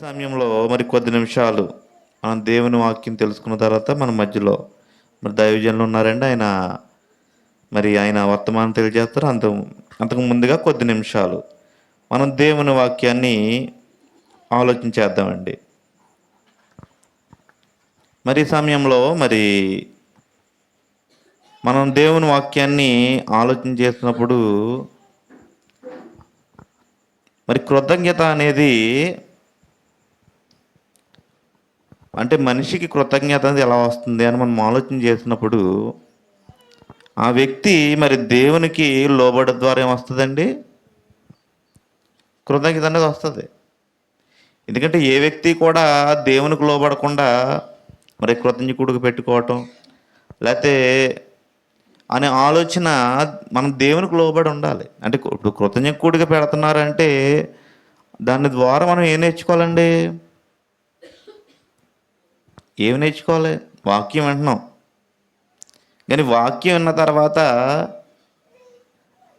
సమయంలో మరి కొద్ది నిమిషాలు మనం దేవుని వాక్యం తెలుసుకున్న తర్వాత మన మధ్యలో మరి దైవజనులు ఉన్నారండి. ఆయన మరి ఆయన వర్తమానం తెలియజేస్తారు. అంత అంతకు ముందుగా కొద్ది నిమిషాలు మనం దేవుని వాక్యాన్ని ఆలోచించేద్దామండి మరి సమయంలో మరి మనం దేవుని వాక్యాన్ని ఆలోచన చేస్తున్నప్పుడు మరి కృతజ్ఞత అనేది అంటే మనిషికి కృతజ్ఞత అనేది ఎలా వస్తుంది అని మనం ఆలోచన చేసినప్పుడు ఆ వ్యక్తి మరి దేవునికి లోబడ ద్వారా ఏమొస్తుందండి కృతజ్ఞత అనేది వస్తుంది. ఎందుకంటే ఏ వ్యక్తి కూడా దేవునికి లోబడకుండా మరి కృతజ్ఞకుడికి పెట్టుకోవటం లేకపోతే అనే ఆలోచన మనం దేవునికి లోబడి ఉండాలి. అంటే ఇప్పుడు కృతజ్ఞకుడిగా పెడుతున్నారంటే దాని ద్వారా మనం ఏం నేర్చుకోవాలండి? ఏమి నేర్చుకోవాలి? వాక్యం వింటున్నాం కానీ వాక్యం విన్న తర్వాత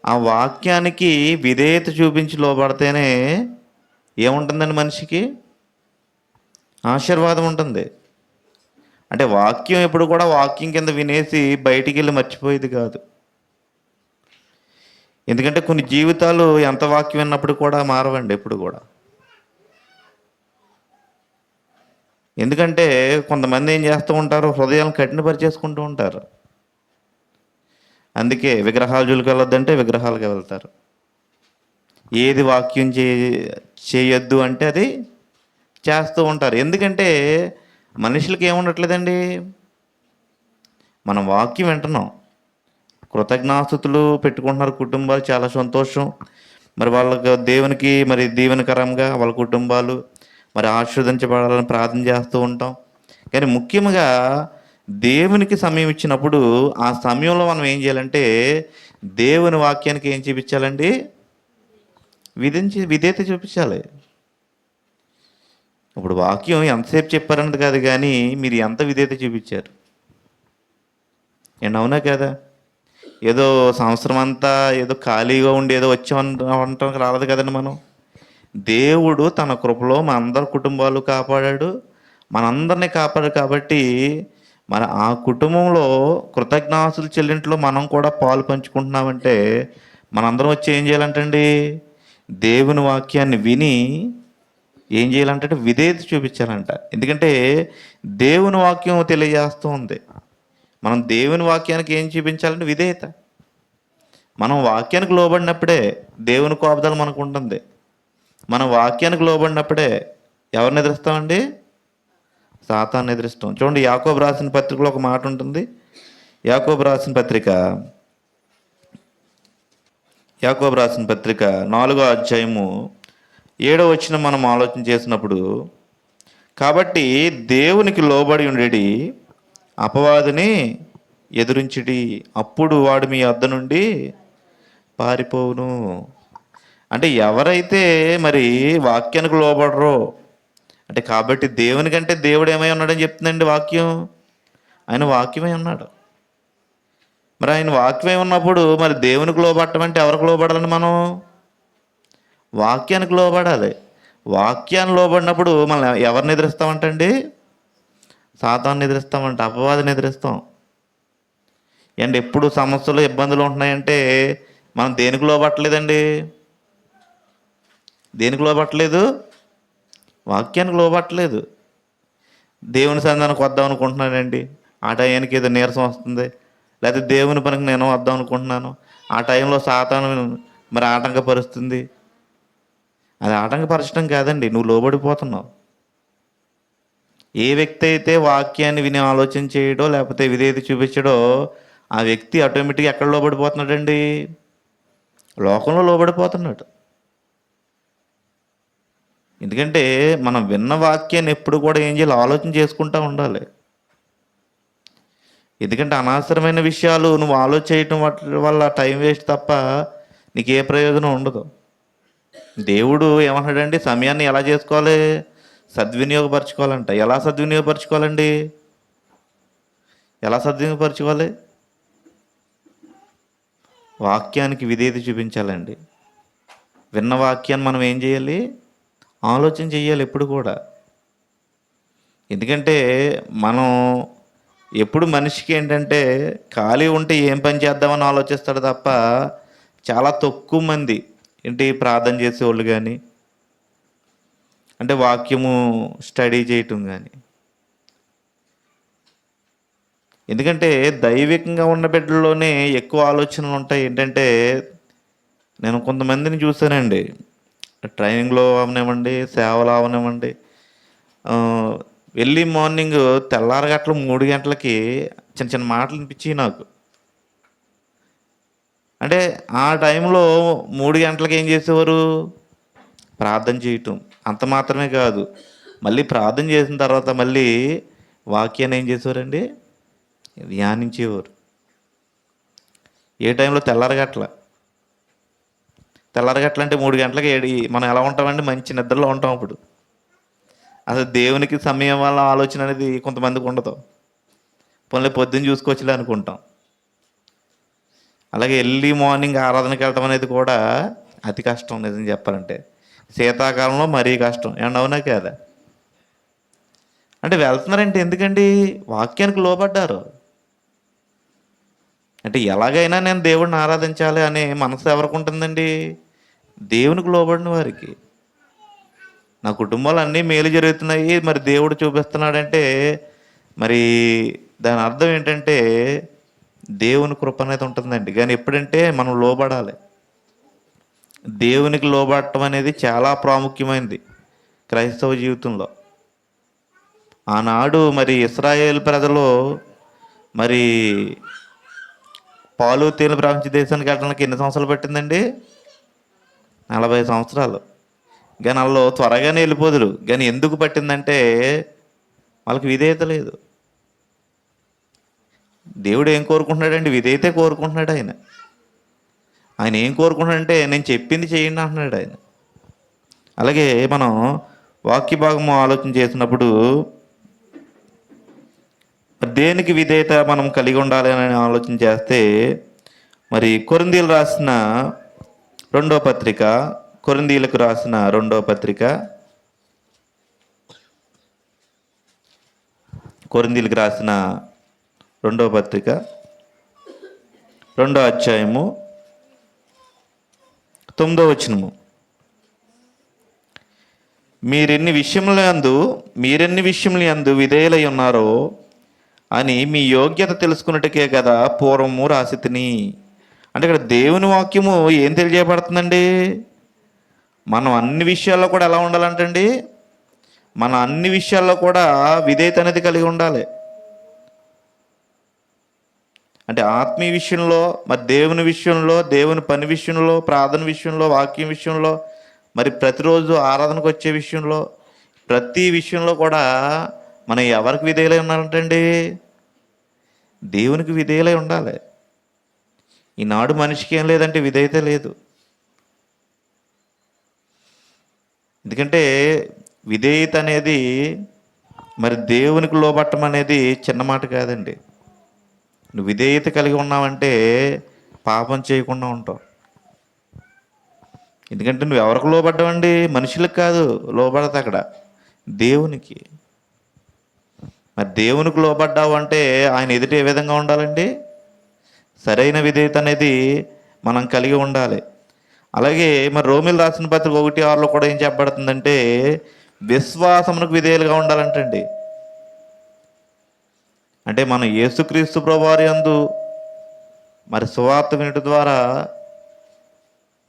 ఆ వాక్యానికి విధేయత చూపించి లోబడితేనే ఏముంటుందండి మనిషికి? ఆశీర్వాదం ఉంటుంది. అంటే వాక్యం ఎప్పుడు కూడా వాక్యం కింద వినేసి బయటికి వెళ్ళి మర్చిపోయేది కాదు. ఎందుకంటే కొన్ని జీవితాలు ఎంత వాక్యం విన్నప్పుడు కూడా మారవండి ఎప్పుడు కూడా. ఎందుకంటే కొంతమంది ఏం చేస్తూ ఉంటారు? హృదయాలను కఠినపరిచేసుకుంటూ ఉంటారు. అందుకే విగ్రహాల జోలికి వెళ్ళొద్దంటే విగ్రహాలకు వెళ్తారు. ఏది వాక్యం చే చేయొద్దు అంటే అది చేస్తూ ఉంటారు. ఎందుకంటే మనుషులకి ఏముండట్లేదండి? మనం వాక్యం వింటున్నాం. కృతజ్ఞాస్తుతులు పెట్టుకుంటున్నారు కుటుంబాలు. చాలా సంతోషం. మరి వాళ్ళకి దేవునికి మరి దీవెనకరంగా వాళ్ళ కుటుంబాలు. మరి ఆశీర్వదించబడాలని ప్రార్థన చేస్తూ ఉంటాం. కానీ ముఖ్యంగా దేవునికి సమయం ఇచ్చినప్పుడు ఆ సమయంలో మనం ఏం చేయాలంటే దేవుని వాక్యానికి ఏం చూపించాలండి? విధించి విధేత చూపించాలి. ఇప్పుడు వాక్యం ఎంతసేపు చెప్పారన్నది కాదు కానీ మీరు ఎంత విధేత చూపించారు? ఏంటి అవునా కదా? ఏదో సంవత్సరం అంతా ఏదో ఖాళీగా ఉండి ఏదో వచ్చామంటానికి రాలేదు కదండి మనం. దేవుడు తన కృపలో మన అందరి కుటుంబాలు కాపాడాడు. మనందరినీ కాపాడు కాబట్టి మన ఆ కుటుంబంలో కృతజ్ఞాసులు చెల్లింట్లో మనం కూడా పాలు పంచుకుంటున్నామంటే మనందరం వచ్చి ఏం చేయాలంటండి? దేవుని వాక్యాన్ని విని ఏం చేయాలంటే విధేయత చూపించాలంట. ఎందుకంటే దేవుని వాక్యం తెలియజేస్తూ ఉంది. మనం దేవుని వాక్యానికి ఏం చూపించాలంటే విధేయత. మనం వాక్యానికి లోబడినప్పుడే దేవుని కోపదలు మనకు ఉంటుంది. మన వాక్యానికి లోబడినప్పుడే ఎవరిని ఎదురుస్తామండి? సాతాన్ని ఎదురుస్తాం. చూడండి యాకోబు రాసిన పత్రికలో ఒక మాట ఉంటుంది. యాకోబు రాసిన పత్రిక యాకోబు రాసిన పత్రిక నాలుగో అధ్యాయము ఏడో వచ్చిన మనం ఆలోచన చేసినప్పుడు కాబట్టి దేవునికి లోబడి ఉండేటి అపవాదిని ఎదురించిడి. అప్పుడు వాడు మీ అద్ద నుండి పారిపోవును. అంటే ఎవరైతే మరి వాక్యానికి లోబడరో అంటే కాబట్టి దేవుని కంటే దేవుడు ఏమై ఉన్నాడని చెప్తుందండి వాక్యం? ఆయన వాక్యమై ఉన్నాడు. మరి ఆయన వాక్యమై ఉన్నప్పుడు మరి దేవునికి లోబడటం అంటే ఎవరికి లోబడాలని మనం? వాక్యానికి లోబడాలి. వాక్యాన్ని లోబడినప్పుడు మనం ఎవరిని ఎదురిస్తామంటండి సాతాన్ని ఎదురిస్తామంట అపవాదిని ఎదురిస్తాం అండ్ ఎప్పుడు సమస్యలు ఇబ్బందులు ఉంటున్నాయంటే మనం దేనికి లోబట్టలేదండి దేనికి లోబట్టలేదు? వాక్యానికి లోబట్టలేదు. దేవుని సంధానికి వద్దాం అనుకుంటున్నానండి. ఆ టయానికి ఏదో నీరసం వస్తుంది. లేకపోతే దేవుని పనికి నేను వద్దాం అనుకుంటున్నాను. ఆ టైంలో సాతాను మరి ఆటంకపరుస్తుంది. అది ఆటంకపరచడం కాదండి. నువ్వు లోబడిపోతున్నావు. ఏ వ్యక్తి అయితే వాక్యాన్ని విని ఆలోచన చేయడో లేకపోతే విధేయత చూపించడో ఆ వ్యక్తి ఆటోమేటిక్గా ఎక్కడ లోబడిపోతున్నాడండి? లోకంలో లోబడిపోతున్నాడు. ఎందుకంటే మనం విన్న వాక్యాన్ని ఎప్పుడు కూడా ఏం చేయాలి? ఆలోచన చేసుకుంటూ ఉండాలి. ఎందుకంటే అనవసరమైన విషయాలు నువ్వు ఆలోచన చేయటం వాటి వల్ల టైం వేస్ట్ తప్ప నీకు ఏ ప్రయోజనం ఉండదు. దేవుడు ఏమన్నాడండి? సమయాన్ని ఎలా చేసుకోవాలి? సద్వినియోగపరచుకోవాలంట. ఎలా సద్వినియోగపరచుకోవాలండి? ఎలా సద్వినియోగపరచుకోవాలి? వాక్యానికి విధేయత చూపించాలండి. విన్న వాక్యాన్ని మనం ఏం చేయాలి? ఆలోచన చెయ్యాలి ఎప్పుడు కూడా. ఎందుకంటే మనం ఎప్పుడు మనిషికి ఏంటంటే ఖాళీ ఉంటే ఏం పని చేద్దామని ఆలోచిస్తాడు తప్ప చాలా తక్కువ మంది ఏంటి ప్రార్థన చేసేవాళ్ళు కానీ అంటే వాక్యము స్టడీ చేయటం కానీ. ఎందుకంటే దైవికంగా ఉన్న బిడ్డల్లోనే ఎక్కువ ఆలోచనలు ఉంటాయి. ఏంటంటే నేను కొంతమందిని చూశానండి. ట్రైనింగ్లో అవనివ్వండి సేవలు అవనివ్వండి. వెళ్ళి మార్నింగ్ తెల్లారగట్ల మూడు గంటలకి చిన్న చిన్న మాటలు వినిపించి నాకు. అంటే ఆ టైంలో మూడు గంటలకి ఏం చేసేవారు? ప్రార్థన చేయటం. అంత మాత్రమే కాదు. మళ్ళీ ప్రార్థన చేసిన తర్వాత మళ్ళీ వాక్యాన్ని ఏం చేసేవారండి? ధ్యానించేవారు. ఏ టైంలో తెల్లారగట్ల? తెల్లరగట్లంటే మూడు గంటలకి ఏడి మనం ఎలా ఉంటామండి? మంచి నిద్రలో ఉంటాం అప్పుడు. అసలు దేవునికి సమయం వల్ల ఆలోచన అనేది కొంతమందికి ఉండదు. పనులు పొద్దున్న చూసుకోవచ్చులే అనుకుంటాం. అలాగే ఎర్లీ మార్నింగ్ ఆరాధనకి వెళ్ళటం అనేది కూడా అతి కష్టం నిజం చెప్పాలంటే. శీతాకాలంలో మరీ కష్టం. ఏమన్నా అవునా కదా? అంటే వెళ్తున్నారంటే ఎందుకండి? వాక్యానికి లోపడ్డారు అంటే ఎలాగైనా నేను దేవుడిని ఆరాధించాలి అనే మనసు ఎవరికి ఉంటుందండి? దేవునికి లోబడిన వారికి. నా కుటుంబాలు అన్నీ మేలు జరుగుతున్నాయి మరి దేవుడు చూపిస్తున్నాడంటే మరి దాని అర్థం ఏంటంటే దేవుని కృప అనేది ఉంటుందండి. కానీ ఎప్పుడంటే మనం లోబడాలి. దేవునికి లోబడటం అనేది చాలా ప్రాముఖ్యమైనది క్రైస్తవ జీవితంలో. ఆనాడు మరి ఇస్రాయేల్ ప్రజలు మరి పాలు తేనె ప్రపంచ దేశానికి వెళ్ళడానికి ఎన్ని సంవత్సరాలు పట్టిందండి? నలభై సంవత్సరాలు. కానీ వాళ్ళు త్వరగానే వెళ్ళిపోదురు. కానీ ఎందుకు పట్టిందంటే వాళ్ళకి విధేయత లేదు. దేవుడు ఏం కోరుకుంటున్నాడండి? విధేయతే కోరుకుంటున్నాడు ఆయన. ఆయన ఏం కోరుకుంటున్నాడంటే నేను చెప్పింది చేయండి అంటున్నాడు ఆయన. అలాగే మనం వాక్య భాగము ఆలోచన చేసినప్పుడు దేనికి విధేయత మనం కలిగి ఉండాలి అని ఆలోచన చేస్తే మరి కొరిందీలు రాసిన రెండో పత్రిక కొరిందీలకు రాసిన రెండో పత్రిక కొరిందీలకు రాసిన రెండో పత్రిక రెండో అధ్యాయము తొమ్మిదో వచనము. మీరెన్ని విషయములందు మీరెన్ని విషయములందు విధేయులై ఉన్నారో అని మీ యోగ్యత తెలుసుకున్నట్టుకే కదా పూర్వము రాసి తిని అంటే ఇక్కడ దేవుని వాక్యము ఏం తెలియజేయబడుతుందండి? మనం అన్ని విషయాల్లో కూడా ఎలా ఉండాలంటండి? మన అన్ని విషయాల్లో కూడా విధేయత అనేది కలిగి ఉండాలి. అంటే ఆత్మీయ విషయంలో మరి దేవుని విషయంలో దేవుని పని విషయంలో ప్రార్థన విషయంలో వాక్యం విషయంలో మరి ప్రతిరోజు ఆరాధనకు వచ్చే విషయంలో ప్రతి విషయంలో కూడా మనం ఎవరికి విధేయులై ఉన్నారంటండి? దేవునికి విధేయులై ఉండాలి. ఈనాడు మనిషికి ఏం లేదంటే విధేయత లేదు. ఎందుకంటే విధేయత అనేది మరి దేవునికి లోబట్టం అనేది చిన్న మాట కాదండి. నువ్వు విధేయత కలిగి ఉన్నావంటే పాపం చేయకుండా ఉంటావు. ఎందుకంటే నువ్వు ఎవరికి లోబడ్డావండి? మనుషులకు కాదు లోబడతా అక్కడ దేవునికి. మరి దేవునికి లోబడ్డావు అంటే ఆయన ఎదుట ఏ విధంగా ఉండాలండి? సరైన విధేయత అనేది మనం కలిగి ఉండాలి. అలాగే మరి రోమిల్ రాసిన పత్రిక ఒకటి ఆరులో కూడా ఏం చెప్పబడుతుందంటే విశ్వాసమునకు విధేయులుగా ఉండాలంటండి. అంటే మనం యేసుక్రీస్తు ప్రభువారి అందు మరి సువార్త వినటి ద్వారా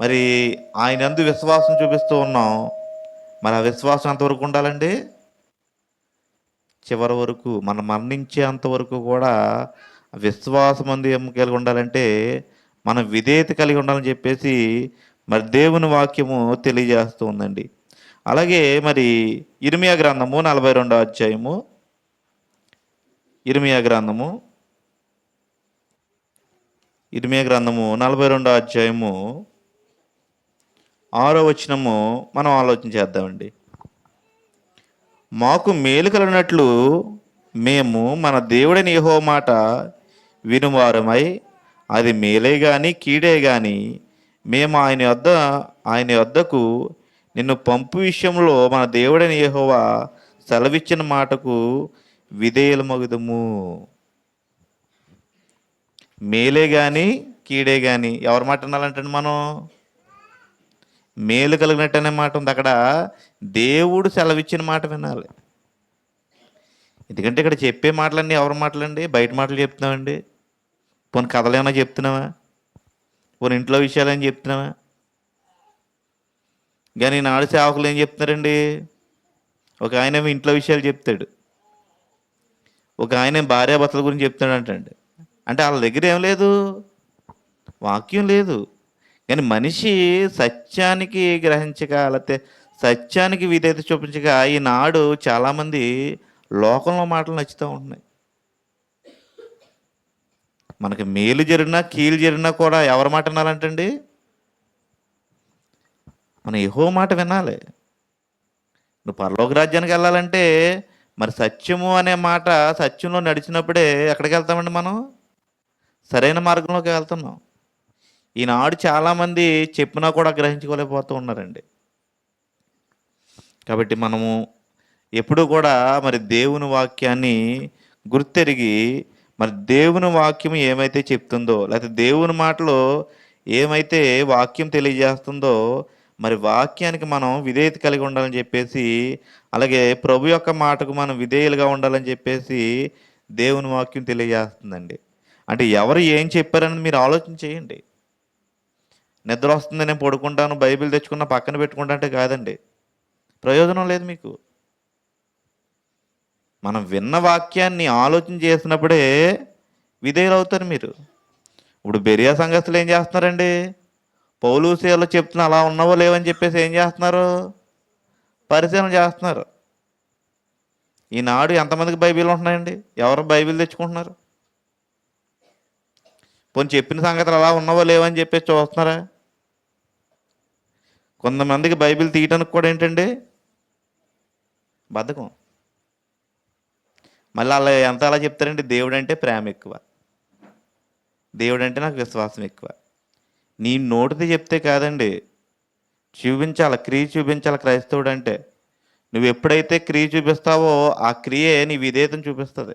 మరి ఆయన అందు విశ్వాసం చూపిస్తూ ఉన్నాం. మరి ఆ విశ్వాసం ఎంతవరకు ఉండాలండి? చివరి వరకు మనం మరణించేంత వరకు కూడా విశ్వాసం అంది కలిగి ఉండాలంటే మనం విధేయత కలిగి ఉండాలని చెప్పేసి మరి దేవుని వాక్యము తెలియజేస్తూ ఉందండి. అలాగే మరి ఇర్మియా గ్రంథము నలభై రెండో అధ్యాయము. ఇర్మియా గ్రంథము. ఇర్మియా గ్రంథము నలభై రెండో అధ్యాయము. ఆరో వచనము మనం ఆలోచన చేద్దామండి. మాకు మేలు కలిగినట్లు మేము మన దేవుడైన యెహోవా మాట వినువారమై అది మేలే గాని కీడే గాని మేము ఆయన వద్ద ఆయన వద్దకు నిన్ను పంపు విషయంలో మన దేవుడని యెహోవా సెలవిచ్చిన మాటకు విధేయుల మగుదము మేలే కానీ కీడే కానీ ఎవరి మాట అనాలంటే మనం? మేలు కలిగినట్టు అనే మాట ఉంది. అక్కడ దేవుడు సెలవిచ్చిన మాట వినాలి. ఎందుకంటే ఇక్కడ చెప్పే మాటలన్నీ ఎవరి మాటలండి? బయట మాటలు చెప్తున్నామండి. పోనీ కథలు ఏమైనా చెప్తున్నావా? పోనీ ఇంట్లో విషయాలు ఏమైనా చెప్తున్నావా? కానీ నాడు సేవకులు ఏం చెప్తున్నారండి? ఒక ఆయన ఇంట్లో విషయాలు చెప్తాడు. ఒక ఆయన భార్యాభర్తల గురించి చెప్తాడు అంటండి అంటే వాళ్ళ దగ్గర ఏం లేదు. వాక్యం లేదు. కానీ మనిషి సత్యానికి గ్రహించక లేకపోతే సత్యానికి విధేత చూపించక ఈనాడు చాలామంది లోకంలో మాటలు నచ్చుతూ ఉంటున్నాయి. మనకి మేలు జరిగినా కీలు జరిగినా కూడా ఎవరి మాట వినాలంటండి? మనం ఎహో మాట వినాలి. నువ్వు పరలోక రాజ్యానికి వెళ్ళాలంటే మరి సత్యము అనే మాట సత్యంలో నడిచినప్పుడే ఎక్కడికి వెళ్తామండి మనం? సరైన మార్గంలోకి వెళ్తున్నాం. ఈనాడు చాలామంది చెప్పినా కూడా గ్రహించుకోలేకపోతూ ఉన్నారండి. కాబట్టి మనము ఎప్పుడు కూడా మరి దేవుని వాక్యాన్ని గుర్తెరిగి మరి దేవుని వాక్యం ఏమైతే చెప్తుందో లేకపోతే దేవుని మాటలో ఏమైతే వాక్యం తెలియజేస్తుందో మరి వాక్యానికి మనం విధేయత కలిగి ఉండాలని చెప్పేసి అలాగే ప్రభు యొక్క మాటకు మనం విధేయులుగా ఉండాలని చెప్పేసి దేవుని వాక్యం తెలియజేస్తుందండి. అంటే ఎవరు ఏం చెప్పారని మీరు ఆలోచన చేయండి. నిద్ర వస్తుంది నేను పడుకుంటాను బైబిల్ తెచ్చుకున్న పక్కన పెట్టుకుంటా అంటే కాదండి. ప్రయోజనం లేదు మీకు. మనం విన్న వాక్యాన్ని ఆలోచన చేసినప్పుడే విధేయులు అవుతారు మీరు. ఇప్పుడు బెరియా సంఘస్థులు ఏం చేస్తున్నారండి? పౌలు సేవలు చెప్తున్నా అలా ఉన్నవో లేవని చెప్పేసి ఏం చేస్తున్నారు? పరిశీలన చేస్తున్నారు. ఈనాడు ఎంతమందికి బైబిల్ ఉంటున్నాయండి? ఎవరు బైబిల్ తెచ్చుకుంటున్నారు? పోనీ చెప్పిన సంగతులు అలా ఉన్నవో లేవని చెప్పేసి చూస్తున్నారా? కొంతమందికి బైబిల్ తీయటానికి కూడా ఏంటండి? బద్ధకం. మళ్ళీ అలా ఎంత అలా చెప్తారండి? దేవుడు అంటే ప్రేమ ఎక్కువ. దేవుడు అంటే నాకు విశ్వాసం ఎక్కువ. నీ నోటితో చెప్తే కాదండి. చూపించాలి క్రియ చూపించాలి క్రైస్తవుడు అంటే నువ్వు ఎప్పుడైతే క్రియ చూపిస్తావో ఆ క్రియే నీ విధేయతను చూపిస్తుంది.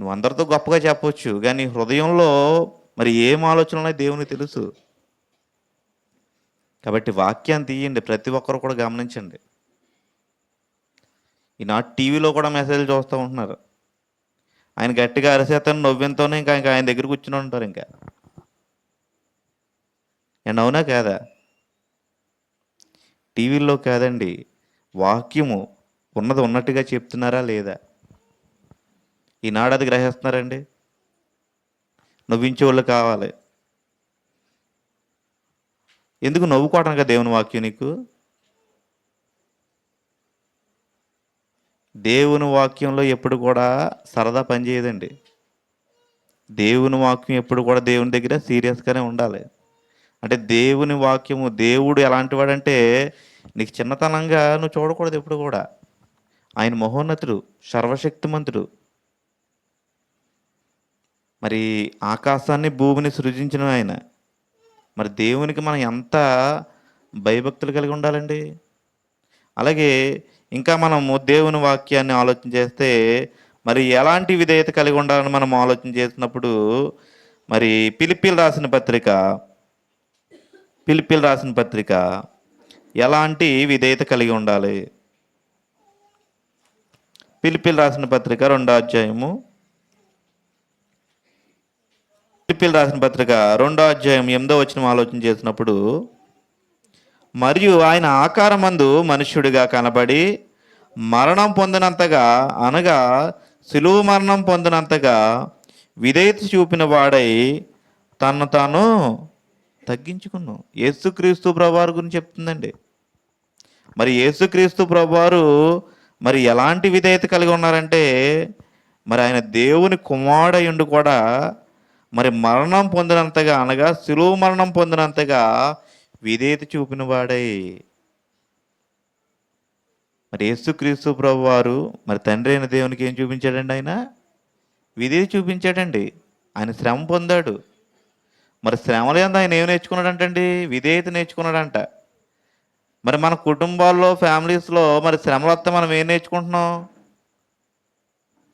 నువ్వు అందరితో గొప్పగా చెప్పవచ్చు కానీ హృదయంలో మరి ఏం ఆలోచనలో దేవునికి తెలుసు. కాబట్టి వాక్యాన్ని తీయండి. ప్రతి ఒక్కరు కూడా గమనించండి. ఈనాడు టీవీలో కూడా మెసేజ్లు చూస్తూ ఉంటున్నారు. ఆయన గట్టిగా అరిసేతను నవ్వెంతోనే ఇంకా ఇంకా ఆయన దగ్గర కూర్చుని ఉంటారు ఇంకా. అండ్ అవునా కాదా? టీవీల్లో కాదండి. వాక్యము ఉన్నది ఉన్నట్టుగా చెప్తున్నారా లేదా? ఈనాడు అది గ్రహిస్తున్నారండి? నవ్వించే వాళ్ళు కావాలి. ఎందుకు నవ్వుకోవటానికి దేవుని వాక్యం నీకు? దేవుని వాక్యంలో ఎప్పుడు కూడా సరదా పనిచేయదండి దేవుని వాక్యం ఎప్పుడు కూడా దేవుని దగ్గర సీరియస్గానే ఉండాలి. అంటే దేవుని వాక్యము దేవుడు ఎలాంటి వాడంటే నీకు చిన్నతనంగా నువ్వు చూడకూడదు ఎప్పుడు కూడా. ఆయన మహోన్నతుడు సర్వశక్తిమంతుడు. మరి ఆకాశాన్ని భూమిని సృజించిన ఆయన. మరి దేవునికి మనం ఎంత భయభక్తులు కలిగి ఉండాలండి? అలాగే ఇంకా మనము దేవుని వాక్యాన్ని ఆలోచన చేస్తే మరి ఎలాంటి విధేయత కలిగి ఉండాలని మనం ఆలోచన చేసినప్పుడు మరి పిలిపిలు రాసిన పత్రిక పిలిపిలు రాసిన పత్రిక ఎలాంటి విధేయత కలిగి ఉండాలి? పిలిపిలు రాసిన పత్రిక రెండో అధ్యాయము ఫిలిపిల్ రాసిన పత్రిక రెండో అధ్యాయం ఎనిమిదో వచ్చిన ఆలోచన చేసినప్పుడు మరియు ఆయన ఆకారమందు మనుష్యుడిగా కనబడి మరణం పొందినంతగా అనగా సులువు మరణం పొందినంతగా విధేయత చూపిన వాడై తను తాను తగ్గించుకున్నాం యేసుక్రీస్తు ప్రభువారు గురించి చెప్తుందండి. మరి యేసుక్రీస్తు ప్రభువారు మరి ఎలాంటి విధేయత కలిగి ఉన్నారంటే మరి ఆయన దేవుని కుమారుడు కూడా మరి మరణం పొందినంతగా అనగా సులువు మరణం పొందినంతగా విధేయత చూపిన వాడై. మరి యేసుక్రీస్తు ప్రభు వారు మరి తండ్రి అయిన దేవునికి ఏం చూపించాడండి ఆయన? విధేయత చూపించాడండి. ఆయన శ్రమ పొందాడు. మరి శ్రమ ఏందో ఆయన ఏం నేర్చుకున్నాడంటండి? విధేయత నేర్చుకున్నాడంట. మరి మన కుటుంబాల్లో ఫ్యామిలీస్లో మరి శ్రమలు వస్తే మనం ఏం నేర్చుకుంటున్నాం?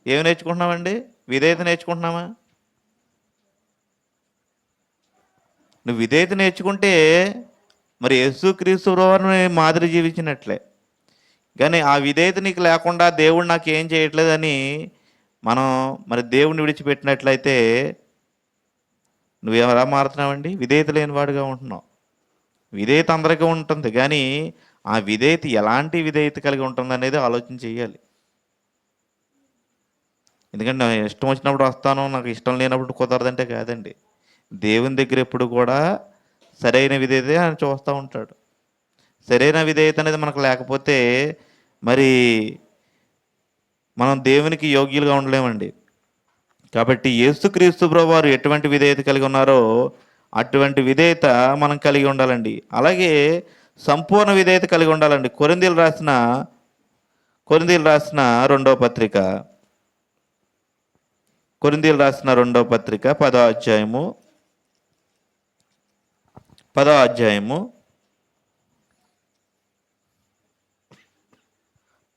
ఏం నేర్చుకుంటున్నామండి? విధేయత నేర్చుకుంటున్నామా? నువ్వు విధేయత నేర్చుకుంటే మరి యేసుక్రీస్తు వారిని మాదిరి జీవించినట్లే. కానీ ఆ విధేయత నీకు లేకుండా దేవుడు నాకు ఏం చేయట్లేదని మనం మరి దేవుడిని విడిచిపెట్టినట్లయితే నువ్వు ఎలా మారుతున్నావండి? విధేయత లేనివాడుగా ఉంటున్నావు. విధేయత అందరికీ ఉంటుంది కానీ ఆ విధేయత ఎలాంటి విధేయత కలిగి ఉంటుంది అనేది ఆలోచన చేయాలి. ఎందుకంటే నాకు ఇష్టం వచ్చినప్పుడు వస్తాను నాకు ఇష్టం లేనప్పుడు కుదరదంటే కాదండి. దేవుని దగ్గర ఎప్పుడు కూడా సరైన విధేయత ఆయన చూస్తూ ఉంటాడు. సరైన విధేయత అనేది మనకు లేకపోతే మరి మనం దేవునికి యోగ్యులుగా ఉండలేమండి. కాబట్టి యేసుక్రీస్తు ప్రభు వారు ఎటువంటి విధేయత కలిగి ఉన్నారో అటువంటి విధేయత మనం కలిగి ఉండాలండి. అలాగే సంపూర్ణ విధేయత కలిగి ఉండాలండి. కొరిందీలు రాసిన కొరిందీలు రాసిన రెండో పత్రిక. కొరిందీలు రాసిన రెండో పత్రిక పదో అధ్యాయము పదో అధ్యాయము.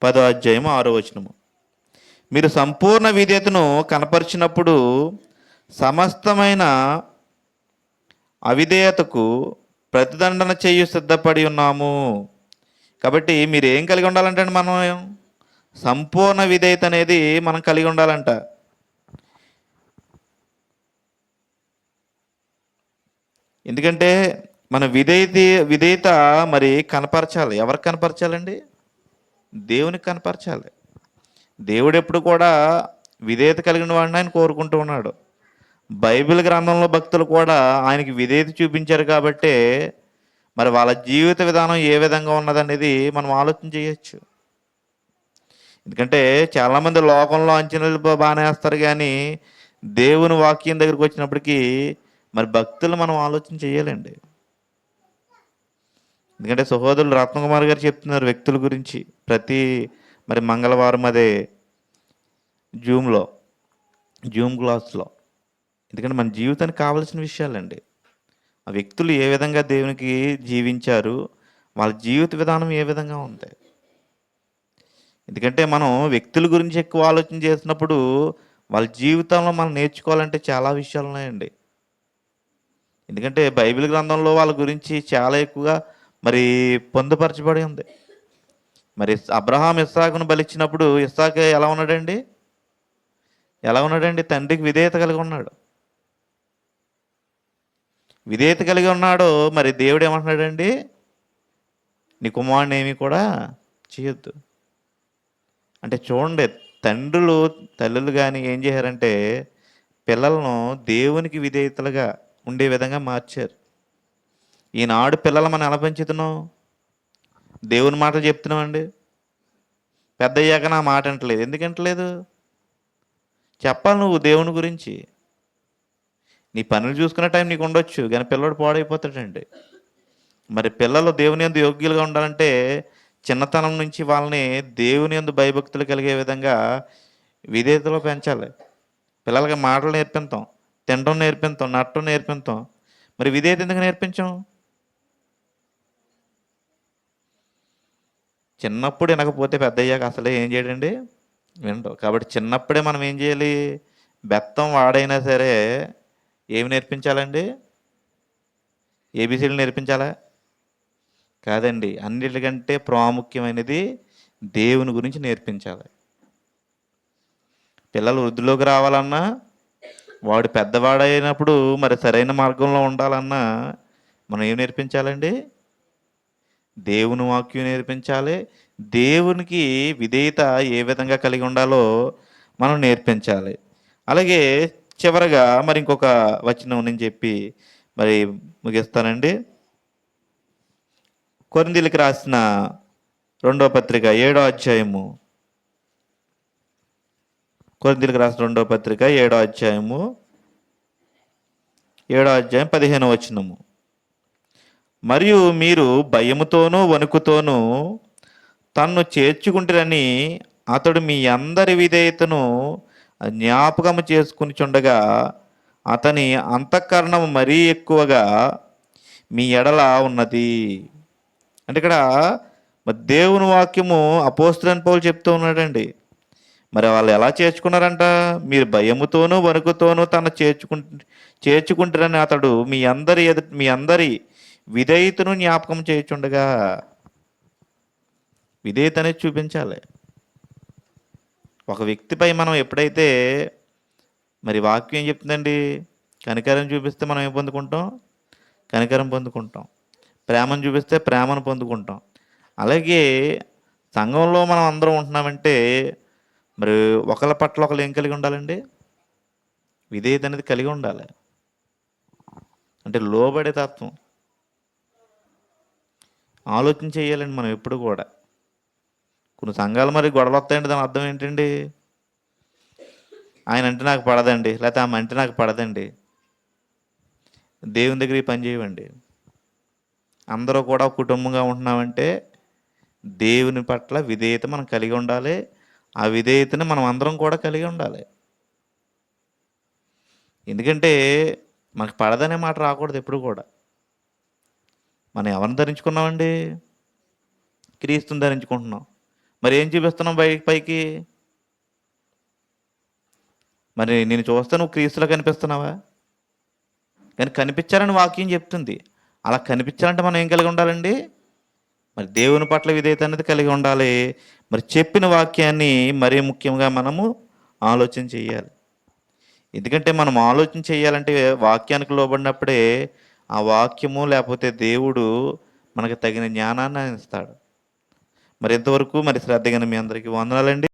పదో అధ్యాయము ఆరో వచనము. మీరు సంపూర్ణ విధేయతను కనపరిచినప్పుడు సమస్తమైన అవిధేయతకు ప్రతిదండన చేయు సిద్ధపడి ఉన్నాము. కాబట్టి మీరు ఏం కలిగి ఉండాలంటే మనం సంపూర్ణ విధేయత అనేది మనం కలిగి ఉండాలంట. ఎందుకంటే మన విధేయత విధేయత మరి కనపరచాలి. ఎవరికి కనపరచాలండి? దేవునికి కనపరచాలి. దేవుడు ఎప్పుడు కూడా విధేయత కలిగిన వాడిని ఆయన కోరుకుంటూ ఉన్నాడు. బైబిల్ గ్రంథంలో భక్తులు కూడా ఆయనకి విధేయత చూపించారు కాబట్టే మరి వాళ్ళ జీవిత విధానం ఏ విధంగా ఉన్నదనేది మనం ఆలోచన చేయొచ్చు. ఎందుకంటే చాలామంది లోకంలో అంచనాలు బాగానే వేస్తారు కానీ దేవుని వాక్యం దగ్గరికి వచ్చినప్పటికీ మరి భక్తులు మనం ఆలోచన చేయాలండి. ఎందుకంటే సహోదరులు రత్నకుమార్ గారు చెప్తున్నారు వ్యక్తుల గురించి ప్రతి మరి మంగళవారం అదే జూమ్లో జూమ్ క్లాస్లో ఎందుకంటే మన జీవితానికి కావాల్సిన విషయాలండి. ఆ వ్యక్తులు ఏ విధంగా దేవునికి జీవించారు వాళ్ళ జీవిత విధానం ఏ విధంగా ఉంది. ఎందుకంటే మనం వ్యక్తుల గురించి ఎక్కువ ఆలోచన చేసినప్పుడు వాళ్ళ జీవితంలో మనం నేర్చుకోవాలంటే చాలా విషయాలు ఉన్నాయండి. ఎందుకంటే బైబిల్ గ్రంథంలో వాళ్ళ గురించి చాలా ఎక్కువగా మరి పొందుపరచబడి ఉంది. మరి అబ్రహాం ఇస్సాకును బలిచ్చినప్పుడు ఇస్సాక్ ఎలా ఉన్నాడండి? ఎలా ఉన్నాడండి? తండ్రికి విధేయత కలిగి ఉన్నాడు. విధేయత కలిగి ఉన్నాడు మరి దేవుడు ఏమంటున్నాడండి? నీ కుమారుని ఏమి కూడా చేయొద్దు. అంటే చూడండి తండ్రులు తల్లులు కానీ ఏం చేశారంటే పిల్లలను దేవునికి విధేయతలుగా ఉండే విధంగా మార్చారు. ఈనాడు పిల్లలు మనం ఎలా పెంచుతున్నాం? దేవుని మాటలు చెప్తున్నామండి. పెద్ద అయ్యాక నా మాట అంటలేదు ఎందుకు అంటలేదు చెప్పాలి నువ్వు దేవుని గురించి. నీ పనులు చూసుకునే టైం నీకు ఉండొచ్చు కానీ పిల్లడు పాడైపోతాడండి. మరి పిల్లలు దేవుని ఎందు యోగ్యులుగా ఉండాలంటే చిన్నతనం నుంచి వాళ్ళని దేవుని ఎందు భయభక్తులు కలిగే విధంగా విధేయతలో పెంచాలి. పిల్లలకి మాటలు నేర్పిస్తాం. తినడం నేర్పిస్తాం నట్టడం నేర్పిస్తాం మరి విధేయత ఎందుకు నేర్పించాం? చిన్నప్పుడు వినకపోతే పెద్ద అయ్యాక అసలే ఏం చేయడండి? వినడం. కాబట్టి చిన్నప్పుడే మనం ఏం చేయాలి? బెత్తం వాడైనా సరే ఏమి నేర్పించాలండి? ఏబీసీలు నేర్పించాలా? కాదండి. అన్నిటికంటే ప్రాముఖ్యమైనది దేవుని గురించి నేర్పించాలి. పిల్లలు వృద్ధిలోకి రావాలన్నా వాడు పెద్దవాడైనప్పుడు మరి సరైన మార్గంలో ఉండాలన్నా మనం ఏం నేర్పించాలండి? దేవుని వాక్యం నేర్పించాలి. దేవునికి విధేయత ఏ విధంగా కలిగి ఉండాలో మనం నేర్పించాలి. అలాగే చివరగా మరి ఇంకొక వచనం నేను చెప్పి మరి ముగిస్తానండి. కొరిందీలకు రాసిన రెండో పత్రిక ఏడో అధ్యాయము కొరిందీలకు రాసిన రెండవ పత్రిక ఏడో అధ్యాయము ఏడో అధ్యాయం పదిహేను వచనము. మరియు మీరు భయముతోనూ వణుకుతోనూ తన్ను చేర్చుకుంటారని అతడు మీ అందరి విధేయతను జ్ఞాపకము చేసుకుని చుండగా అతని అంతఃకరణం మరీ ఎక్కువగా మీ ఎడల ఉన్నది. అంటే ఇక్కడ దేవుని వాక్యము అపోస్తులని పౌలు చెప్తూ ఉన్నాడండి. మరి వాళ్ళు ఎలా చేర్చుకున్నారంట? మీరు భయముతోనూ వణుకుతోనూ తన చేర్చుకు చేర్చుకుంటారని అతడు మీ అందరి ఎదు మీ అందరి విధేయతను జ్ఞాపకం చేయుచుండగా విధేయత అనేది చూపించాలి. ఒక వ్యక్తిపై మనం ఎప్పుడైతే మరి వాక్యం ఏం చెప్తుందండి కనికరం చూపిస్తే మనం ఏం పొందుకుంటాం? కనికరం పొందుకుంటాం. ప్రేమను చూపిస్తే ప్రేమను పొందుకుంటాం. అలాగే సంఘంలో మనం అందరం ఉంటున్నామంటే మరి ఒకళ్ళ పట్ల ఒకళ్ళు ఏం కలిగి ఉండాలండి? విధేయత అనేది కలిగి ఉండాలి. అంటే లోబడే తత్వం. ఆలోచన చేయాలండి మనం ఎప్పుడు కూడా. కొన్ని సంఘాలు మరి గొడవలు వస్తాయండి దాని అర్థం ఏంటండి? ఆయన అంటే నాకు పడదండి లేకపోతే ఆమె అంటే నాకు పడదండి. దేవుని దగ్గర పని చేయవండి అందరూ కూడా కుటుంబంగా ఉంటున్నామంటే దేవుని పట్ల విధేయత మనం కలిగి ఉండాలి. ఆ విధేయతని మనం అందరం కూడా కలిగి ఉండాలి. ఎందుకంటే మనకు పడదనే మాట రాకూడదు ఎప్పుడు కూడా. మనం ఎవరిని ధరించుకున్నామండి? క్రీస్తుని ధరించుకుంటున్నాం. మరి ఏం చూపిస్తున్నాం బయటికి పైకి? మరి నేను చూస్తే నువ్వు క్రీస్తులో కనిపిస్తున్నావా? కానీ కనిపించాలని వాక్యం చెప్తుంది. అలా కనిపించాలంటే మనం ఏం కలిగి ఉండాలండి? మరి దేవుని పట్ల విధేయత అనేది కలిగి ఉండాలి. మరి చెప్పిన వాక్యాన్ని మరీ ముఖ్యంగా మనము ఆలోచన చేయాలి. ఎందుకంటే మనం ఆలోచన చేయాలంటే వాక్యానికి లోబడినప్పుడే ఆ వాక్యము లేకపోతే దేవుడు మనకు తగిన జ్ఞానాన్ని ఆయన ఇస్తాడు మరి ఇంతవరకు మరి శ్రద్ధగా మీ అందరికీ వందనాలండి.